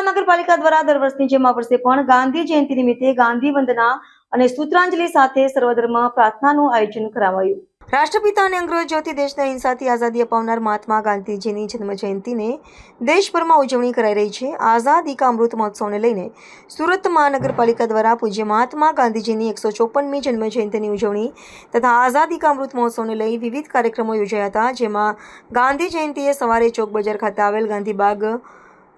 મહાનગરપાલિકા દ્વારા દર વર્ષની જેમ આ વર્ષે પણ ગાંધી જયંતિ નિમિત્તે ગાંધી વંદના અને સૂત્રાંજલિ સાથે સર્વધર્મ પ્રાર્થનાનું આયોજન કરાવાયું. રાષ્ટ્રપિતા અને અંગ્રેજ જ્યોતિ દેશને અહિંસાથી આઝાદી અપાવનાર મહાત્મા ગાંધીજીની જન્મ જયંતિને દેશભરમાં ઉજવણી કરાઈ રહી છે. આઝાદી કા અમૃત મહોત્સવને લઈને સુરત મહાનગરપાલિકા દ્વારા પૂજ્ય મહાત્મા ગાંધીજીની એકસો ચોપનમી જન્મ જયંતિની ઉજવણી તથા આઝાદી કા અમૃત મહોત્સવને લઈ વિવિધ કાર્યક્રમો યોજાયા હતા. જેમાં ગાંધી જયંતિએ સવારે ચોક બજાર ખાતે આવેલ ગાંધીબાગ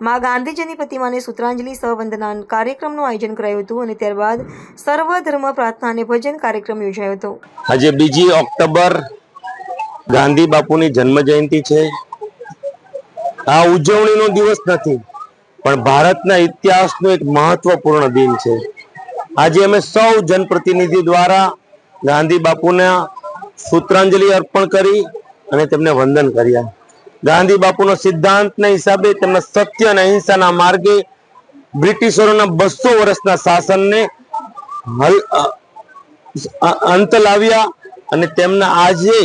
માં ગાંધીજીની પ્રતિમાને સૂત્રાંજલિ સહવંદના કાર્યક્રમનું આયોજન કરાયું હતું અને ત્યારબાદ સર્વધર્મ પ્રાર્થના અને ભજન કાર્યક્રમ યોજાયો હતો. આજે બીજી ઓક્ટોબર ગાંધી બાપુની જન્મ જયંતિ છે. આ ઉજવણીનો દિવસ નથી, પણ ભારતના ઇતિહાસનો એક મહત્વપૂર્ણ દિન છે. આજે અમે સૌ જનપ્રતિનિધિ દ્વારા ગાંધી બાપુના સૂત્રાંજલિ અર્પણ કરી અને તેમને વંદન કર્યા. ગાંધી બાપુનો સિદ્ધાંતના હિસાબે તેમના સત્ય અને અહિંસાના માર્ગે બ્રિટિશરોના બસો વર્ષના શાસનને અંત લાવ્યા અને તેમના આજે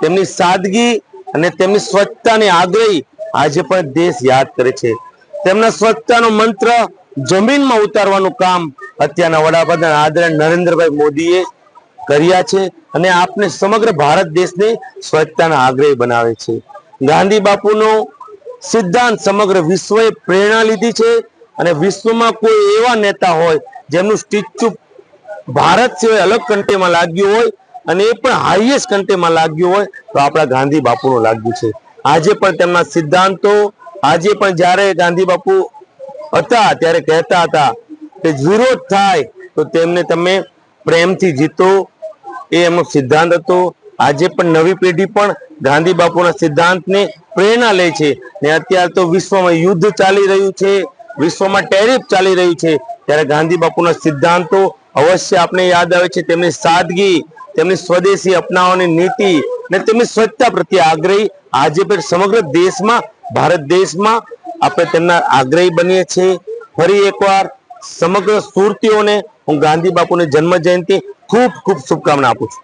તેમની સાદગી અને તેમની સ્વચ્છતાની આગ્રહી આજે પણ દેશ યાદ કરે છે. તેમના સ્વચ્છતાનો મંત્ર જમીનમાં ઉતારવાનું કામ અત્યારના વડાપ્રધાન આદરણીય નરેન્દ્રભાઈ મોદીએ કર્યા છે અને આપને સમગ્ર ભારત દેશને સ્વચ્છતાના આગ્રહી બનાવે છે. ગાંધી બાપુનો સિદ્ધાંત સમગ્ર વિશ્વએ પ્રેરણા લીધી છે અને વિશ્વમાં કોઈ એવા નેતા હોય જેમનું સ્ટેચ્યુ ભારત સિવાય અલગ કન્ટ્રીમાં લાગ્યું હોય અને એ પણ હાઈએસ્ટ કન્ટ્રીમાં લાગ્યું હોય તો આપણા ગાંધી બાપુનું લાગ્યું છે. આજે પણ તેમના સિદ્ધાંતો, આજે પણ જ્યારે ગાંધી બાપુ હતા, ત્યારે કહેતા હતા કે વિરોધ થાય તો તેમને તમે પ્રેમથી જીતો. એ એમનો સિદ્ધાંત હતો. આજે પણ નવી પેઢી પણ ગાંધી બાપુના સિદ્ધાંતને પ્રેરણા લે છે ને અત્યારે તો વિશ્વમાં યુદ્ધ ચાલી રહ્યું છે, વિશ્વમાં ટેરિફ ચાલી રહ્યું છે, ત્યારે ગાંધી બાપુના સિદ્ધાંતો અવશ્ય આપણે યાદ આવે છે. તેમની સાદગી, તેમની સ્વદેશી અપનાવવાની નીતિ ને તેમની સ્વચ્છતા પ્રત્યે આગ્રહી આજે પણ સમગ્ર દેશમાં, ભારત દેશમાં આપણે તેમના આગ્રહી બનીએ છીએ. ફરી એકવાર સમગ્ર સુરતીઓને હું ગાંધી બાપુની જન્મ જયંતિ ખૂબ ખૂબ શુભકામના આપું છું.